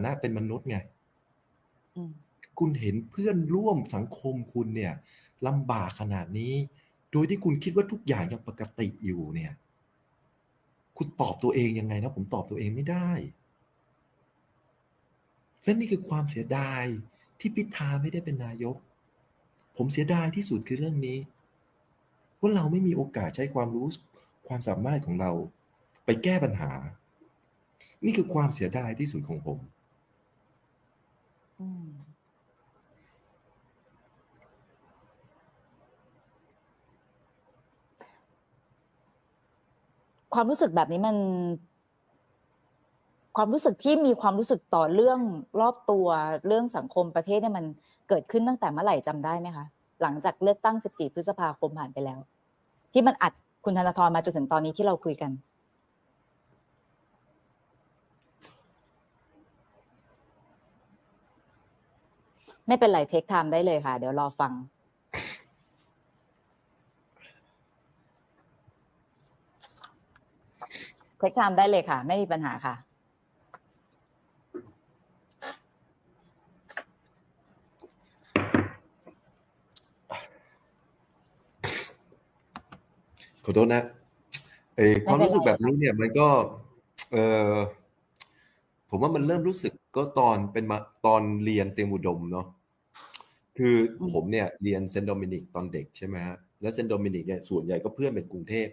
านะเป็นมนุษย์ไงอืมคุณเห็นเพื่อนร่วมสังคมคุณเนี่ยลำบากขนาดนี้ โดยที่คุณคิดว่าทุกอย่างยังปกติอยู่เนี่ย คุณตอบตัวเองยังไงนะผมตอบตัวเองไม่ได้ และนี่คือความเสียดายที่พิธาไม่ได้เป็นนายก ผมเสียดายที่สุดคือเรื่องนี้ว่าเราไม่มีโอกาสใช้ความรู้ความสามารถของเรา ไปแก้ปัญหา นี่คือความเสียดายที่สุดของผมอืม ความรู้สึกแบบนี้มัน ความรู้สึกที่มีความรู้สึกต่อเรื่องรอบตัวเรื่องสังคมประเทศเนี่ยมันเกิดขึ้นตั้งแต่เมื่อไหร่จำได้ไหมคะหลังจากเลือกตั้ง 14 พฤษภาคมผ่านไปแล้ว ที่มันอัดคุณธนาธรมาจนถึงตอนนี้ที่เราคุยกัน ไม่เป็นไรเทคไทม์ได้เลยค่ะ เดี๋ยวรอฟังเทคไทม์ได้เลยค่ะ ไม่มีปัญหาค่ะขอโทษนะเออความรู้สึกแบบนี้เนี่ยมันก็ เออผมว่ามันเริ่มรู้สึกก็ตอนเป็นมาตอนเรียนเตรียมอุดมเนาะ คืออืมผมเนี่ยเรียนเซนต์โดมินิกตอนเด็กใช่ไหมฮะแล้วเซนต์โดมินิกเนี่ยส่วนใหญ่ก็เพื่อนเป็นกรุงเทพ